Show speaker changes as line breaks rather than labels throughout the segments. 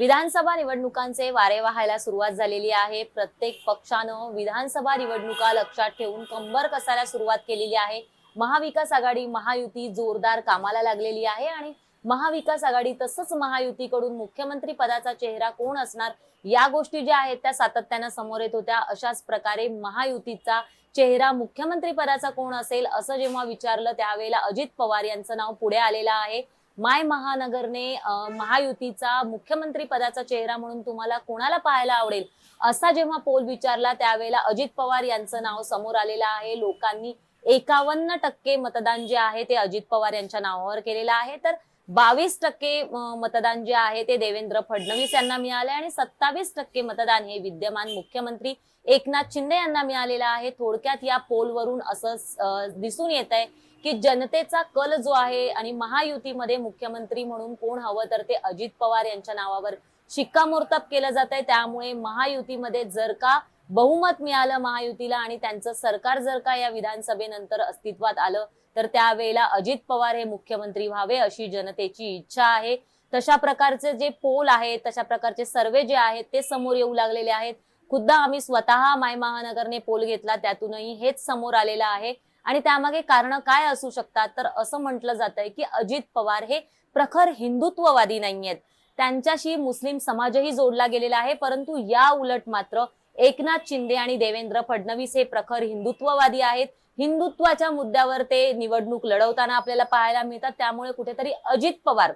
विधानसभा निवडणुकांचे वारे वाहायला सुरुवात झालेली आहे. प्रत्येक पक्षानं विधानसभा निवडणुका लक्षात ठेवून कंबर कसायला सुरुवात केलेली आहे. महाविकास आघाडी महायुती जोरदार कामाला लागलेली आहे आणि महाविकास आघाडी तसंच महायुतीकडून मुख्यमंत्री पदाचा चेहरा कोण असणार या गोष्टी ज्या आहेत त्या सातत्यानं समोर येत होत्या. अशाच प्रकारे महायुतीचा चेहरा मुख्यमंत्री पदाचा कोण असेल असं जेव्हा विचारलं त्यावेळेला अजित पवार यांचं नाव पुढे आलेलं आहे. माय महानगरने महायुतीचा मुख्यमंत्री पदाचा चेहरा म्हणून तुम्हाला कोणाला पाहायला आवडेल? असा जेव्हा पोल विचारला त्यावेळेला अजित पवार यांचं नाव समोर आलेलं आहे. लोकांनी एकावन्न टक्के मतदान जे आहे ते अजित पवार यांच्या नावावर केलेलं आहे. तर बावीस टक्के मतदान जे आहे ते देवेंद्र फडणवीस यांना मिळाले आणि सत्तावीस टक्के मतदान हे विद्यमान मुख्यमंत्री एकनाथ शिंदे यांना मिळालेलं आहे. थोडक्यात या पोलवरून असं दिसून येत आहे की जनतेचा कल जो आहे आणि महायुतीमध्ये मुख्यमंत्री म्हणून कोण हवं तर ते अजित पवार यांच्या नावावर शिक्कामोर्तब केलं जात आहे त्यामुळे महायुतीमध्ये जर का बहुमत मिळालं महायुतीला आणि त्यांचं सरकार जर का या विधानसभेनंतर अस्तित्वात आलं तर त्यावेळेला अजित पवार हे मुख्यमंत्री व्हावे अशी जनतेची इच्छा आहे. तशा प्रकारचे जे पोल आहेत तशा प्रकारचे सर्वे जे आहेत ते समोर येऊ लागलेले आहेत. खुद्द आम्ही स्वतः माय महानगरने पोल घेतला त्यातूनही हेच समोर आलेलं आहे. आणि त्यामागे कारण काय असू शकतात? तर असं म्हटलं जात आहे की अजित पवार हे प्रखर हिंदुत्ववादी नाही आहेत त्यांच्याशी मुस्लिम समाजही जोडला गेलेला आहे परंतु या उलट मात्र एकनाथ शिंदे आणि देवेंद्र फडणवीस हे प्रखर हिंदुत्ववादी आहेत. हिंदुत्वाच्या मुद्द्यावर ते निवडणूक लढवताना आपल्याला पाहायला मिळतात. त्यामुळे कुठेतरी अजित पवार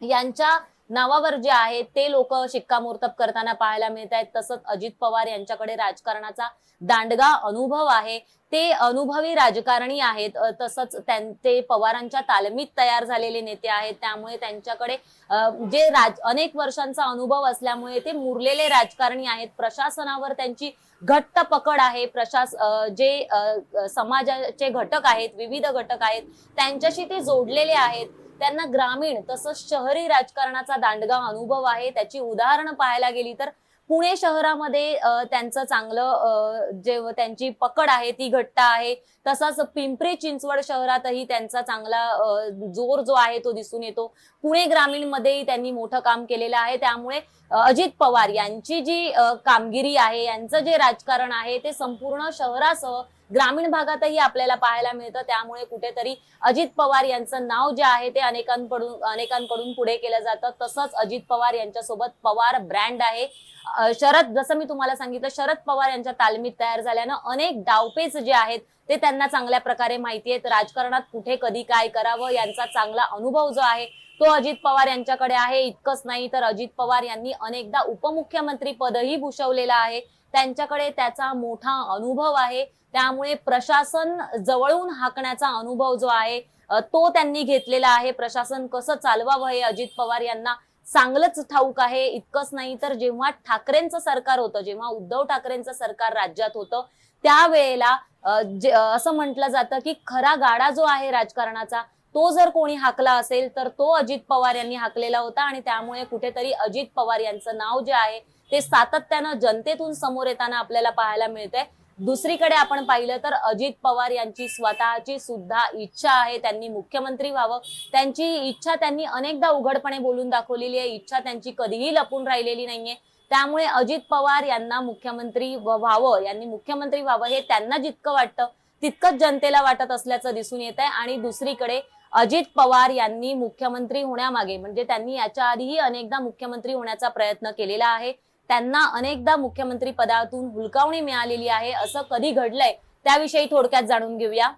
यांच्या नावावर जे आहे ते लोक शिक्कामोर्तब करताना पाहायला मिळत आहेत तसंच अजित पवार यांच्याकडे राजकारणाचा दांडगा अनुभव आहे. ते अनुभवी राजकारणी आहेत. तसंच ते पवारांच्या तालमीत तयार झालेले नेते आहेत. त्यामुळे त्यांच्याकडे जे राज अनेक वर्षांचा अनुभव असल्यामुळे ते मुरलेले राजकारणी आहेत. प्रशासनावर त्यांची घट्ट पकड आहे. प्रशास जे समाजाचे घटक आहेत विविध घटक आहेत त्यांच्याशी ते जोडलेले आहेत. त्यांना ग्रामीण तसंच शहरी राजकारणाचा दांडगा अनुभव आहे त्याची उदाहरणं पाहायला गेली तर पुणे शहरामध्ये त्यांचं चांगलं जे त्यांची पकड आहे ती घट्ट आहे. तसंच पिंपरी चिंचवड शहरातही त्यांचा चांगला जोर जो आहे तो दिसून येतो. पुणे ग्रामीण मध्येही त्यांनी मोठं काम केलेलं आहे. त्यामुळे अजित पवार यांची जी कामगिरी आहे यांचं जे राजकारण आहे ते संपूर्ण शहरासह ग्रामीण भागातही आपल्याला पाहायला मिळतं. त्यामुळे कुठेतरी अजित पवार यांचं नाव जे आहे ते अनेकांकडून अनेकांकडून पुढे केलं जातं. तसंच अजित पवार यांच्यासोबत पवार ब्रँड आहे. शरद जसं मी तुम्हाला सांगितलं शरद पवार यांच्या तालमीत तयार झाल्यानं अनेक डावपेच जे आहेत ते त्यांना चांगल्या प्रकारे माहिती आहेत. राजकारणात कुठे कधी काय करावं यांचा चांगला अनुभव जो आहे तो अजित पवार यांच्याकडे आहे. इतकंच नाही तर अजित पवार यांनी अनेकदा उपमुख्यमंत्री पदही भूषवलेलं आहे. त्यांच्याकडे त्याचा मोठा अनुभव आहे. त्यामुळे प्रशासन जवळून हाकण्याचा अनुभव जो आहे तो त्यांनी घेतलेला आहे. प्रशासन कसं चालवावं हे अजित पवार यांना चांगलंच ठाऊक आहे. इतकंच नाही तर जेव्हा ठाकरेंचं सरकार होतं जेव्हा उद्धव ठाकरेंचं सरकार राज्यात होतं त्यावेळेला असं म्हटलं जातं की खरा गाडा जो आहे राजकारणाचा तो जर कोणी हाकला असेल तर तो अजित पवार यांनी हाकलेला होता. आणि त्यामुळे कुठेतरी अजित पवार यांचं नाव जे आहे ते सातत्यानं जनतेतून समोर येताना आपल्याला पाहायला मिळतंय. दुसरीकडे आपण पाहिलं तर अजित पवार यांची स्वतःची सुद्धा इच्छा आहे. त्यांनी मुख्यमंत्री व्हावं. त्यांची इच्छा त्यांनी अनेकदा उघडपणे बोलून दाखवलेली आहे. इच्छा त्यांची कधीही लपून राहिलेली नाहीये. त्यामुळे अजित पवार यांना मुख्यमंत्री व्हावं यांनी मुख्यमंत्री व्हावं हे त्यांना जितकं वाटतं तितकंच जनतेला वाटत असल्याचं दिसून येत आहे आणि दुसरीकडे अजित पवार यांनी मुख्यमंत्री होण्यामागे म्हणजे त्यांनी याच्या आधीही अनेकदा मुख्यमंत्री होण्याचा प्रयत्न केलेला आहे. त्यांना अनेकदा मुख्यमंत्री पदातून हुलकावणी मिळालेली आहे. असं कधी घडलंय त्याविषयी थोडक्यात जाणून घेऊया.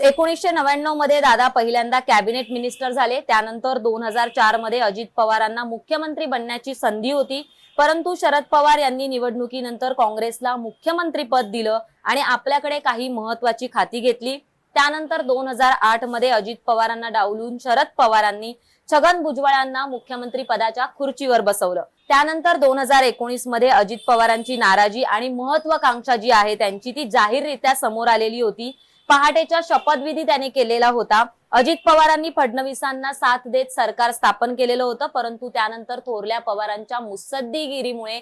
एकोणीसशे नव्याण्णवमध्ये दादा पहिल्यांदा कॅबिनेट मिनिस्टर झाले. त्यानंतर दोन हजार चारमध्ये अजित पवारांना मुख्यमंत्री बनण्याची संधी होती. परंतु शरद पवार यांनी निवडणुकीनंतर काँग्रेसला मुख्यमंत्री पद दिलं आणि आपल्याकडे काही महत्वाची खाती घेतली. त्यानंतर दोन हजार आठमध्ये अजित पवारांना डावलून शरद पवारांनी छगन भुजबळांना मुख्यमंत्री पदाच्या खुर्चीवर बसवलं. त्यानंतर दोन हजार एकोणीसमध्ये अजित पवारांची नाराजी आणि महत्वाकांक्षा जी आहे त्यांची ती जाहीररित्या समोर आलेली होती. पहाटेच्या शपथविधी त्याने केलेला होता. अजित पवारांनी फडणवीसांना साथ देत सरकार स्थापन केलेलं होतं परंतु त्यानंतर थोरल्या पवारांच्या मुसद्दीगिरीमुळे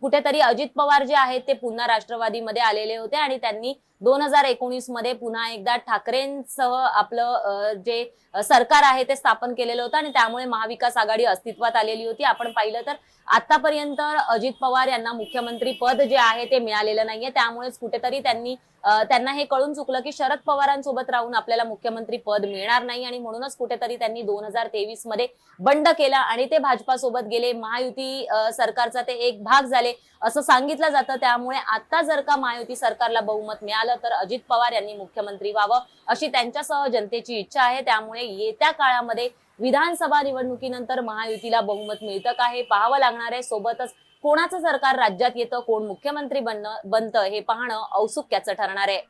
कुठेतरी अजित पवार जे आहेत ते पुन्हा राष्ट्रवादीमध्ये आलेले होते आणि त्यांनी दोन हजार एकोणीसमध्ये पुन्हा एकदा ठाकरेंसह आपलं जे सरकार आहे ते स्थापन केलेलं होतं आणि त्यामुळे महाविकास आघाडी अस्तित्वात आलेली होती. आपण पाहिलं तर आतापर्यंत अजित पवार यांना मुख्यमंत्री पद जे आहे ते मिळालेलं नाहीये. त्यामुळेच कुठेतरी त्यांनी त्यांना हे कळून चुकलं की शरद पवारांसोबत राहून आपल्याला मुख्यमंत्री पद मिळणार नाही आणि म्हणूनच कुठेतरी त्यांनी दोन हजार तेवीसमध्ये बंड केला आणि ते भाजपासोबत गेले. महायुती सरकारचा ते एक भाग झाले असं सांगितलं जातं. त्यामुळे आता जर का महायुती सरकारला बहुमत मिळालं तर अजित पवार यांनी मुख्यमंत्री व्हावं अशी त्यांच्यासह जनतेची इच्छा आहे. त्यामुळे येत्या काळामध्ये विधानसभा निवडणुकीनंतर महायुतीला बहुमत मिळतं का हे पाहावं लागणार आहे. सोबतच कोणाचं सरकार राज्यात येतं कोण मुख्यमंत्री बनणं बनतं हे पाहणं औत्सुक्याचं ठरणार आहे.